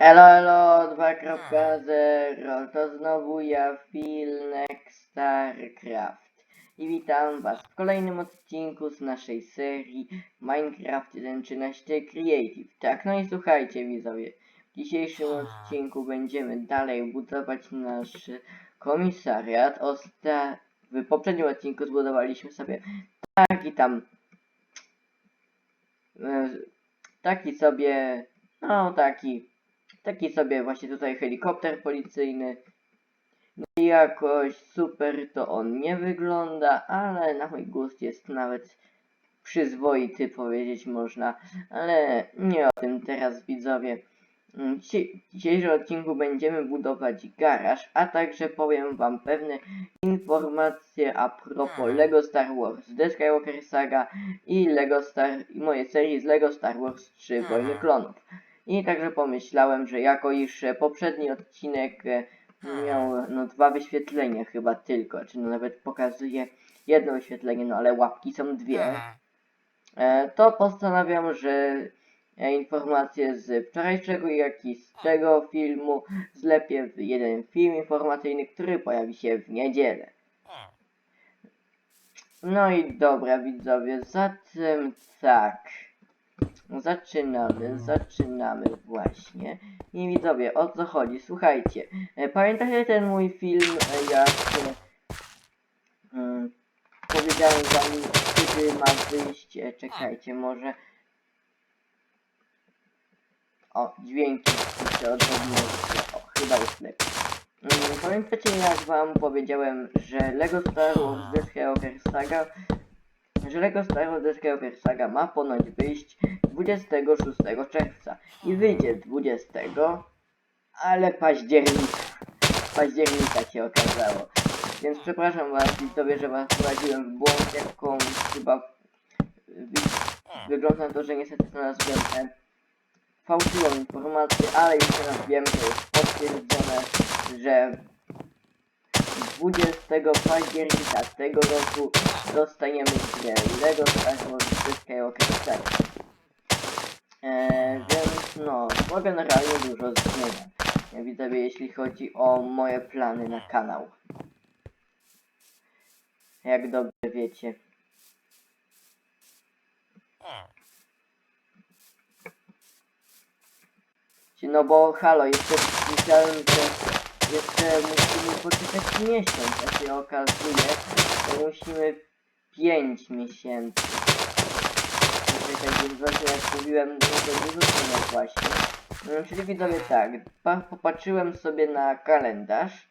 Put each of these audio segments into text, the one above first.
Elo, elo, 2.0, to znowu ja, Filnek StarCraft. I witam was w kolejnym odcinku z naszej serii Minecraft 1.13 Creative. Tak, no i słuchajcie widzowie, w dzisiejszym odcinku będziemy dalej budować nasz komisariat. Osta... W poprzednim odcinku zbudowaliśmy sobie taki tam... e, Taki sobie... No, taki Taki sobie właśnie tutaj helikopter policyjny. No i jakoś super to on nie wygląda, ale na mój gust jest nawet przyzwoity powiedzieć można. Ale nie o tym teraz widzowie. Mm, w dzisiejszym odcinku będziemy budować garaż, a także powiem wam pewne informacje a propos Lego Star Wars The Skywalker Saga i Lego Star i mojej serii z Lego Star Wars 3 Wojny Klonów. I także pomyślałem, że jako iż e, poprzedni odcinek e, miał no dwa wyświetlenia chyba tylko, czy no nawet pokazuje jedno wyświetlenie, no ale łapki są dwie, e, to postanawiam, że informacje z wczorajszego jak i z tego filmu zlepię w jeden film informacyjny, który pojawi się w niedzielę. No i dobra widzowie, zatem tak. Zaczynamy, zaczynamy właśnie. I widzowie, o co chodzi? Słuchajcie, e, pamiętacie ten mój film, e, jak e, mm, powiedziałem wam, kiedy ma wyjść, czekajcie, może... O, dźwięki się odrobiły, o, chyba jest lepiej. Mm, Pamiętacie jak wam powiedziałem, że Lego Star Wars The Skywalker Saga że Lego Star Wars The Skywalker Saga ma ponoć wyjść 26 czerwca i wyjdzie 20, ale października, października się okazało. Więc przepraszam was widzowie, że was wprowadziłem w błąd, jaką chyba wy, wygląda na to, że niestety znalazłem e, fałszywą informację, ale już teraz wiem, że jest potwierdzone, że 20 października tego roku dostaniemy Lego Star Wars Skywalker Saga. Eee, więc no, to generalnie dużo zmienia. Ja widzę, jeśli chodzi o moje plany na kanał. Jak dobrze wiecie. No bo halo, jeszcze myślałem, że jeszcze musimy poczekać miesiąc, a się okazuje, że musimy 5 miesięcy. Czekaj, więc właśnie jak mówiłem, no to zmian właśnie. No, czyli widzowie tak, pa- popatrzyłem sobie na kalendarz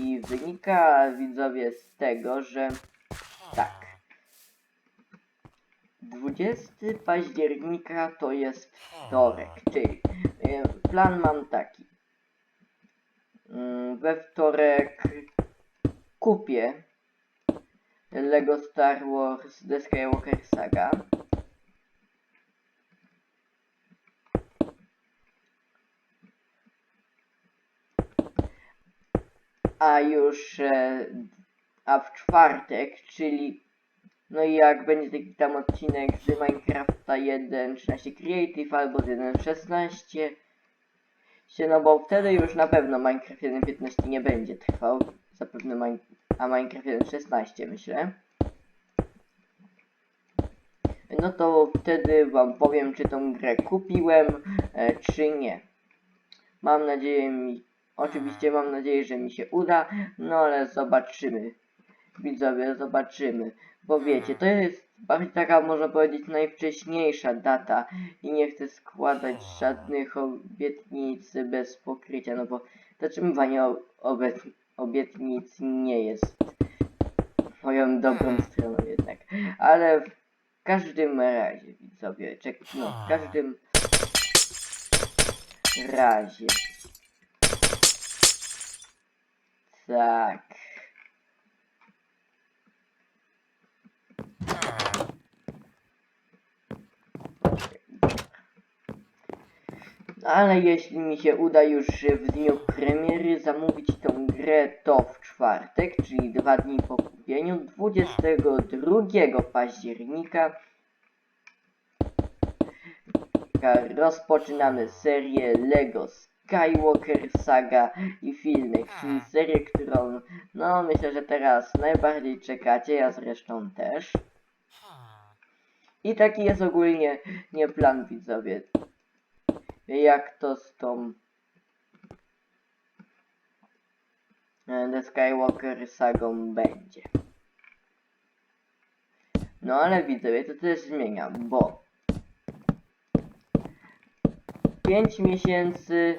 i wynika widzowie z tego, że tak. 20 października to jest wtorek, czyli e, plan mam taki. Mm, We wtorek kupię Lego Star Wars The Skywalker Saga. A już e, a w czwartek, czyli no i jak będzie taki tam odcinek z Minecrafta 1.13 Creative albo z 1.16 się, no bo wtedy już na pewno Minecraft 1.15 nie będzie trwał, zapewne Min a Minecraft 1.16 myślę. No to wtedy wam powiem, czy tą grę kupiłem, e, czy nie. Mam nadzieję mi, oczywiście mam nadzieję, że mi się uda, no ale zobaczymy. Widzowie, zobaczymy. Bo wiecie, to jest bardziej taka, można powiedzieć, najwcześniejsza data i nie chcę składać żadnych obietnic bez pokrycia, no bo zatrzymywanie obietnic nie jest moją dobrą stroną jednak. Ale w każdym razie, widzowie, czek no, w każdym razie. Tak. Ale jeśli mi się uda już w dniu premiery zamówić tą grę, to w czwartek, czyli dwa dni po kupieniu, 22 października rozpoczynamy serię LEGO Skywalker Saga i filmy, czyli serię, którą no myślę, że teraz najbardziej czekacie, ja zresztą też. I taki jest ogólnie nie plan widzowie. Jak to z tą e, The Skywalker sagą będzie. No ale widzowie, to też zmienia, bo 5 miesięcy,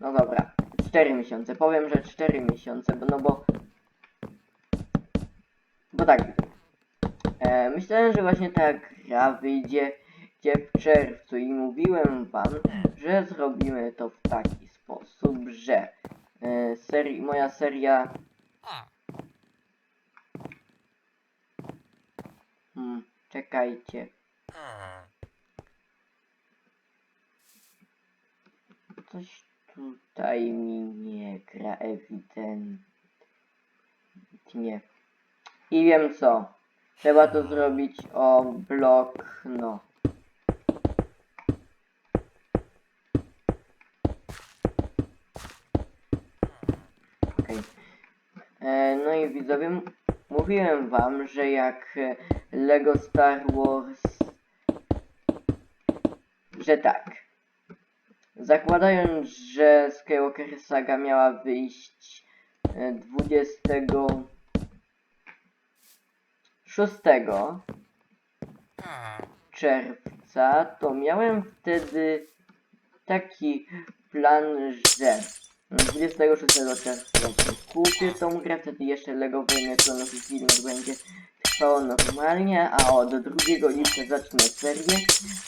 no dobra, 4 miesiące, powiem, że 4 miesiące, bo no bo bo tak, e, myślałem, że właśnie ta gra wyjdzie wyjdzie w czerwcu i mówiłem wam, że zrobimy to w taki sposób, że e, seri moja seria hmm, czekajcie. Coś tutaj mi nie gra ewidentnie. I wiem co trzeba to zrobić o blok no Okej. E, No i widzowie, mówiłem wam, że jak e, Lego Star Wars, że tak. Zakładając, że Skywalker Saga miała wyjść e, 26 czerwca, to miałem wtedy taki plan, że 26 czerwca kupię tą grę, wtedy jeszcze Lego Wojny Klonów i Filmek będzie trwało normalnie, a od 2 lipca zacznę serię,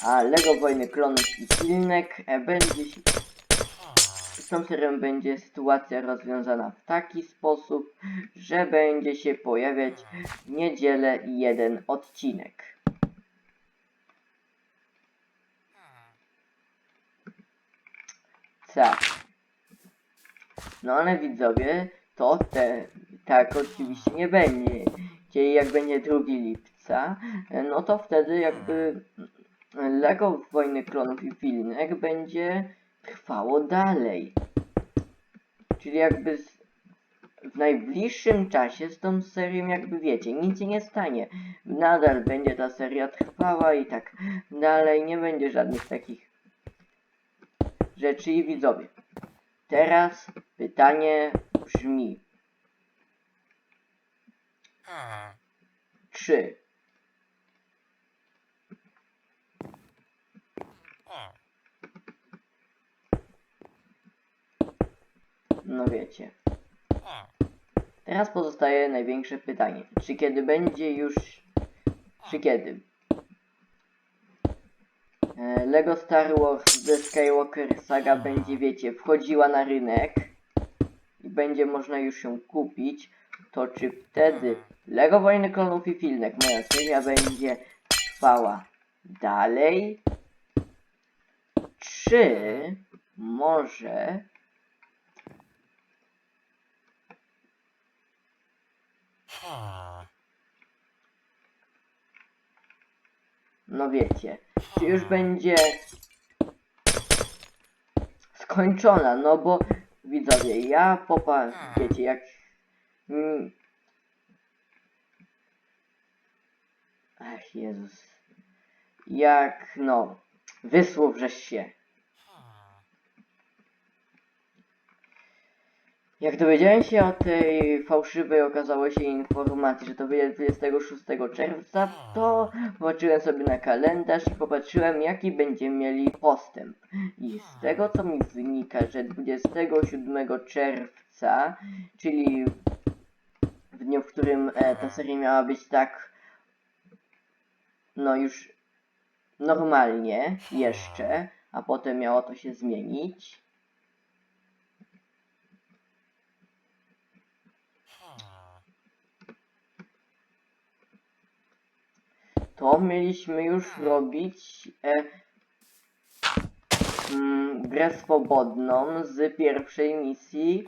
a Lego Wojny Klonów i Filmek e, będzie się... Z tą serią będzie sytuacja rozwiązana w taki sposób, że będzie się pojawiać w niedzielę jeden odcinek. Tak. No ale widzowie, to te, tak oczywiście nie będzie. Czyli jak będzie 2 lipca, no to wtedy jakby Lego Wojny Klonów i Filmek będzie trwało dalej. Czyli jakby z, w najbliższym czasie z tą serią jakby wiecie, nic się nie stanie. Nadal będzie ta seria trwała i tak dalej, nie będzie żadnych takich rzeczy i widzowie. Teraz pytanie brzmi, czy no wiecie. Teraz pozostaje największe pytanie. Czy kiedy będzie już... Czy kiedy? E, Lego Star Wars The Skywalker Saga będzie, wiecie, wchodziła na rynek i będzie można już ją kupić, to czy wtedy Lego Wojny Klonów i Filmek, moja seria będzie trwała dalej? Czy może No wiecie, już będzie skończona, no bo widzowie, ja popa, wiecie, jak mm, Ach Jezus, jak no, wysłów żeś się. Jak dowiedziałem się o tej fałszywej okazało się informacji, że to wyjdzie 26 czerwca, to zobaczyłem sobie na kalendarz i popatrzyłem jaki będziemy mieli postęp. I z tego co mi wynika, że 27 czerwca, czyli w dniu, w którym e, ta seria miała być tak, no już normalnie jeszcze, a potem miało to się zmienić. To mieliśmy już robić e, mm, grę swobodną z pierwszej misji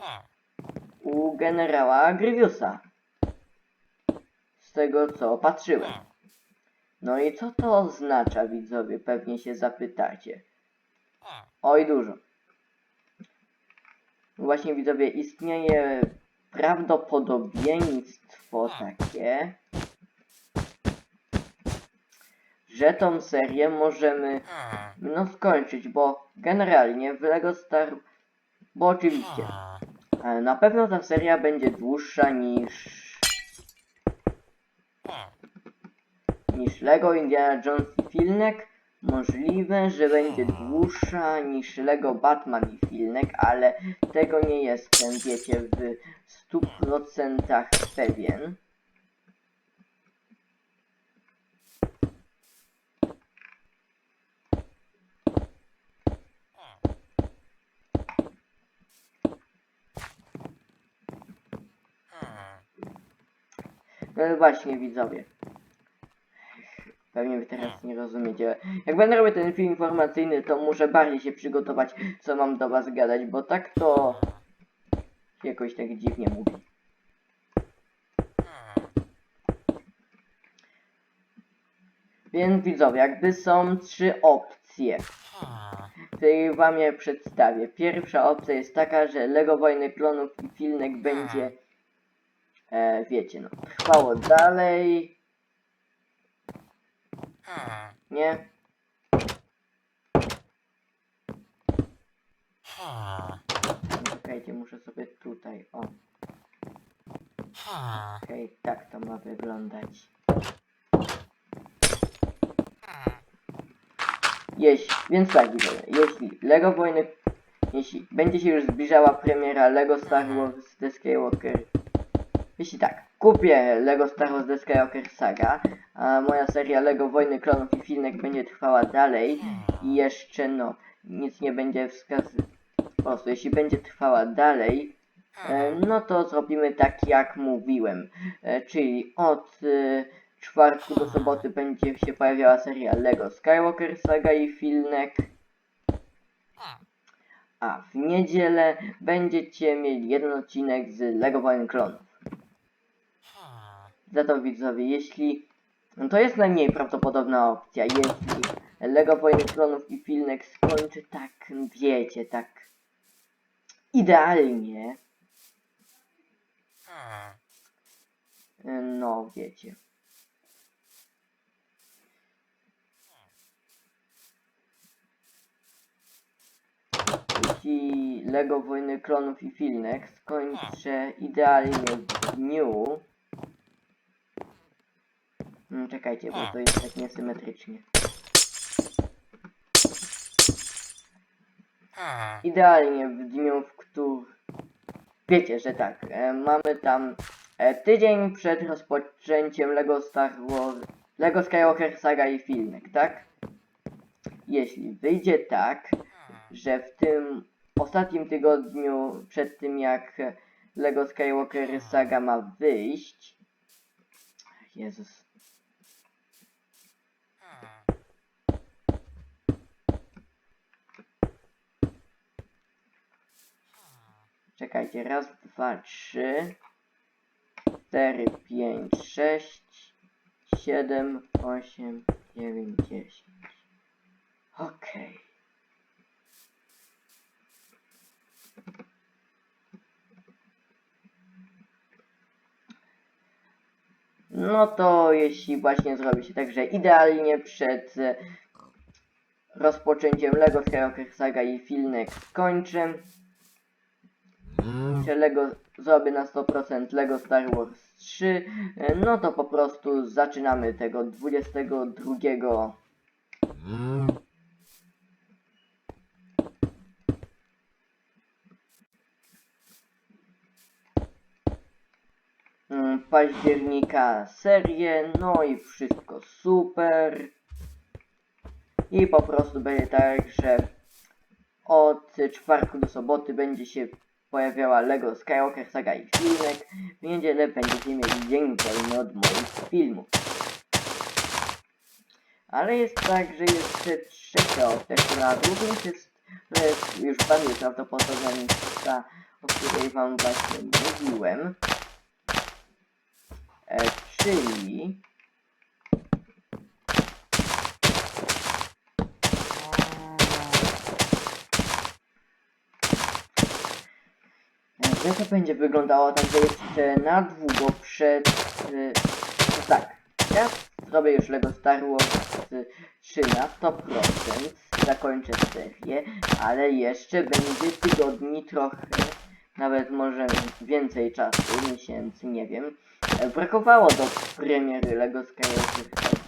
u generała Grievousa. Z tego co patrzyłem. No i co to oznacza, widzowie? Pewnie się zapytacie. Oj, dużo. właśnie widzowie, istnieje prawdopodobieństwo takie, że tą serię możemy no skończyć, bo generalnie w LEGO Star... Bo oczywiście, e, na pewno ta seria będzie dłuższa niż... niż LEGO Indiana Jones i Filnek. Możliwe, że będzie dłuższa niż LEGO Batman i Filnek, ale tego nie jestem, wiecie, w 100% pewien. No właśnie widzowie. Pewnie wy teraz nie rozumiecie. Jak będę robił ten film informacyjny, to muszę bardziej się przygotować, co mam do was gadać, bo tak to jakoś tak dziwnie mówi. Więc widzowie, jakby są trzy opcje, które wam je przedstawię. Pierwsza opcja jest taka, że Lego Wojny Klonów i Filnek będzie, e, wiecie, no, trwało dalej, nie? Czekajcie, muszę sobie tutaj, o. Okej, tak to ma wyglądać. Jeśli, więc tak widzowie, jeśli Lego Wojny, jeśli będzie się już zbliżała premiera Lego Star Wars The Skywalker, jeśli tak, kupię Lego Star Wars The Skywalker Saga, a moja seria Lego Wojny Klonów i Filmek będzie trwała dalej i jeszcze no, nic nie będzie wskazywać, po prostu jeśli będzie trwała dalej, E, No to zrobimy tak jak mówiłem, E, czyli od e, czwartku do soboty będzie się pojawiała seria Lego Skywalker Saga i Filnek, a w niedzielę będziecie mieli jeden odcinek z Lego Wojny Klonów. Za to widzowie, jeśli no to jest najmniej prawdopodobna opcja, jeśli Lego Wojny Klonów i Filnek skończy tak, wiecie, tak idealnie, E, No, wiecie. Jeśli Lego Wojny Klonów i Filnek skończę idealnie w dniu... Hmm, czekajcie, bo to jest tak niesymetrycznie. Idealnie w dniu, w którym... Wiecie, że tak, e, mamy tam e, tydzień przed rozpoczęciem Lego Star Wars, Lego Skywalker Saga i Filmek, tak? Jeśli wyjdzie tak, że w tym ostatnim tygodniu przed tym jak Lego Skywalker Saga ma wyjść, Jezus, Czekajcie, raz, dwa, trzy, cztery, pięć, sześć, siedem, osiem, dziewięć, dziesięć. Okej. No to jeśli właśnie zrobi się tak, że idealnie przed e, rozpoczęciem Lego Skywalker Saga i Filmek skończę, że Lego zrobię na 100% Lego Star Wars 3, e, no to po prostu zaczynamy tego 22 mm, października serię, no i wszystko super. I po prostu będzie tak, że od czwartku do soboty będzie się pojawiała Lego Skywalker Saga i filmek. W niedzielę będziecie mieli dzień wolny od moich filmów. Ale jest tak, że jeszcze trzecia opcja, która również jest, jest już bardziej prawdopodobna niż ta, o której wam właśnie mówiłem. E, czyli ale to będzie wyglądało? Tak, że jeszcze na długo przed... y, no tak, ja zrobię już LEGO Star Wars 3 na 100%, zakończę serię, ale jeszcze będzie tygodni trochę, nawet może więcej czasu, miesięcy, nie wiem. E, Brakowało do premiery LEGO Skywalker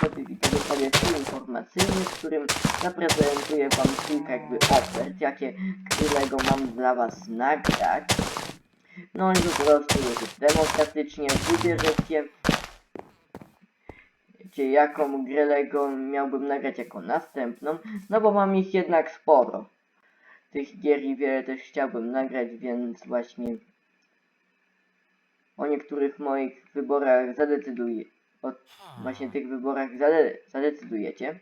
Film informacyjny, w którym zaprezentuję wam kilka jakby ofert, jakie LEGO mam dla was nagrać. No i po prostu demokratycznie wybierzecie Wiecie, jaką grę LEGO miałbym nagrać jako następną, no bo mam ich jednak sporo. Tych gier i wiele też chciałbym nagrać, więc właśnie o niektórych moich wyborach zadecyduję. O właśnie tych wyborach zade zadecydujecie.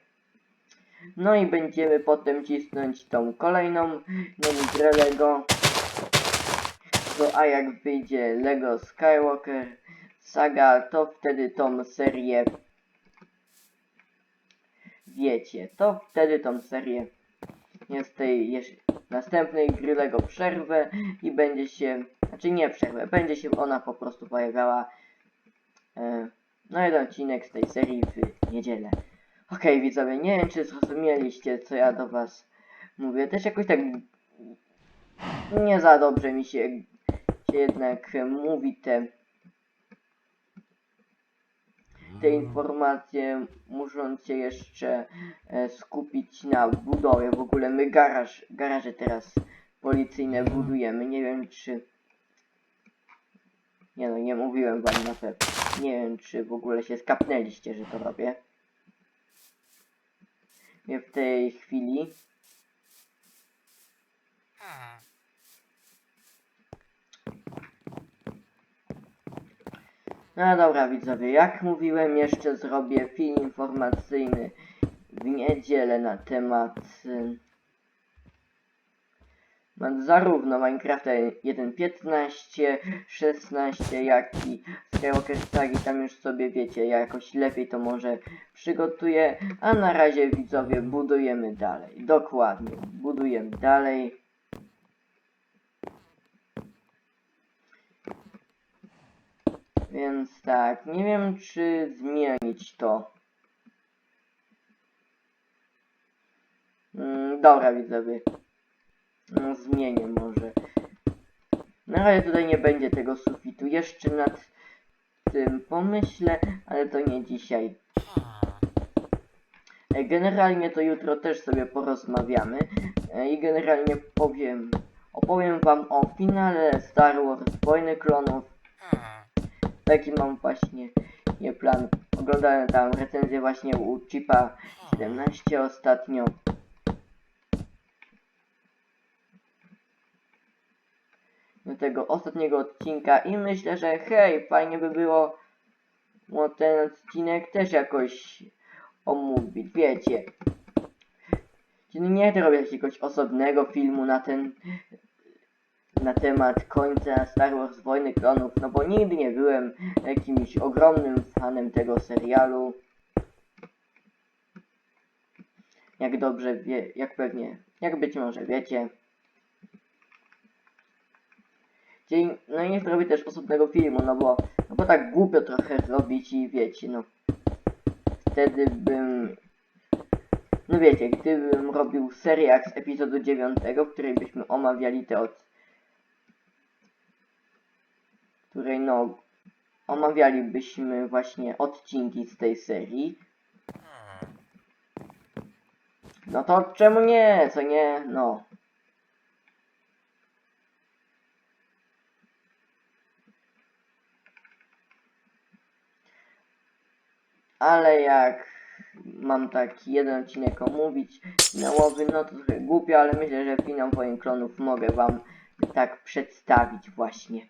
No i będziemy potem cisnąć tą kolejną no i grę LEGO. No a jak wyjdzie LEGO Skywalker Saga, to wtedy tą serię wiecie, to wtedy tą serię z tej jeż- następnej gry LEGO przerwę i będzie się, znaczy nie przerwę, będzie się ona po prostu pojawiała e, no jeden odcinek z tej serii w niedzielę. Okej widzowie, nie wiem czy zrozumieliście co ja do was mówię, też jakoś tak nie za dobrze mi się, się jednak mówi te te informacje muszą się jeszcze e, skupić na budowie. W ogóle my garaż, garaże teraz policyjne budujemy. Nie wiem czy... Nie no, nie mówiłem wam na pewno. Nie wiem czy w ogóle się skapnęliście, że to robię. Nie w tej chwili. No dobra widzowie, jak mówiłem jeszcze zrobię film informacyjny w niedzielę na temat y, zarówno Minecrafta 1.15, 16, jak i Skywalker Sagi, tam już sobie wiecie, jakoś lepiej to może przygotuję, a na razie widzowie budujemy dalej, dokładnie, budujemy dalej. Więc tak, nie wiem czy zmienić to. Mm, dobra widzowie. No, zmienię może. Na razie tutaj nie będzie tego sufitu. Jeszcze nad tym pomyślę, ale to nie dzisiaj. E, Generalnie to jutro też sobie porozmawiamy e, i generalnie powiem, opowiem wam o finale Star Wars Wojny Klonów taki mam właśnie nie plan. Oglądałem tam recenzję właśnie u Chipa 17 ostatnio. Tego ostatniego odcinka i myślę, że hej, fajnie by było no, ten odcinek też jakoś omówić, wiecie. Czyli nie chcę robić jakiegoś osobnego filmu na ten na temat końca Star Wars Wojny Klonów, no bo nigdy nie byłem jakimś ogromnym fanem tego serialu. Jak dobrze wie, jak pewnie, jak być może wiecie. Czyli, no nie zrobię też osobnego filmu, no bo, no bo tak głupio trochę robić i wiecie, no. Wtedy bym no wiecie, gdybym robił serię jak z epizodu 9, w której byśmy omawiali te od której no omawialibyśmy właśnie odcinki z tej serii. No to czemu nie, co nie, no. Ale jak mam taki jeden odcinek omówić finałowy, no to trochę głupio, ale myślę, że finał Wojen Klonów mogę wam tak przedstawić właśnie.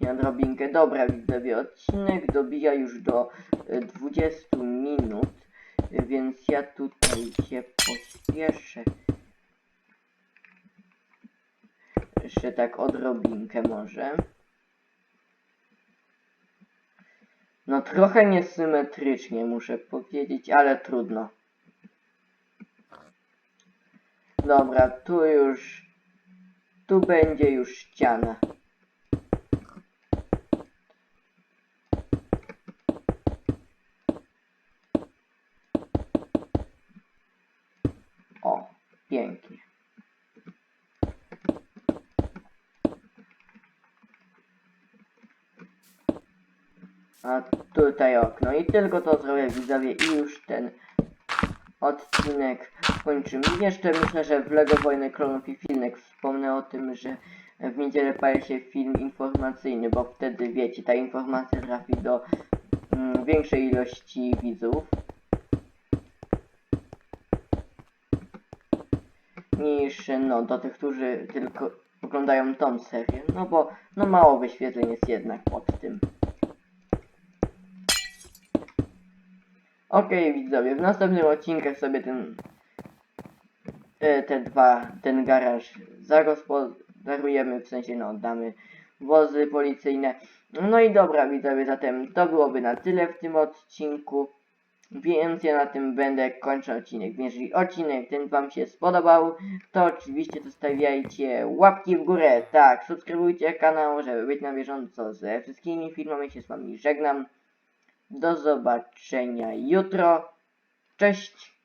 Na drobinkę. Dobra, widzowie, odcinek dobija już do e, 20 minut, e, więc ja tutaj się pośpieszę. Jeszcze tak odrobinkę może. No trochę niesymetrycznie muszę powiedzieć, ale trudno. Dobra, tu już tu będzie już ściana. O, pięknie. A tutaj okno. I tylko to zrobię widzowie i już ten odcinek kończymy. Jeszcze myślę, że w LEGO Wojny Klonów i Filmek wspomnę o tym, że w niedzielę pojawi się film informacyjny, bo wtedy wiecie, ta informacja trafi do mm, większej ilości widzów. Niż no do tych, którzy tylko oglądają tą serię. No bo no mało wyświetleń jest jednak pod tym. Okej widzowie, w następnym odcinkach sobie ten e, te dwa, ten garaż zagospodarujemy, w sensie no oddamy wozy policyjne. No i dobra widzowie, zatem to byłoby na tyle w tym odcinku. Więc ja na tym będę kończył odcinek. Więc jeżeli odcinek ten wam się spodobał, to oczywiście zostawiajcie łapki w górę. Tak, subskrybujcie kanał, żeby być na bieżąco ze wszystkimi filmami. Się z wami żegnam. Do zobaczenia jutro. Cześć.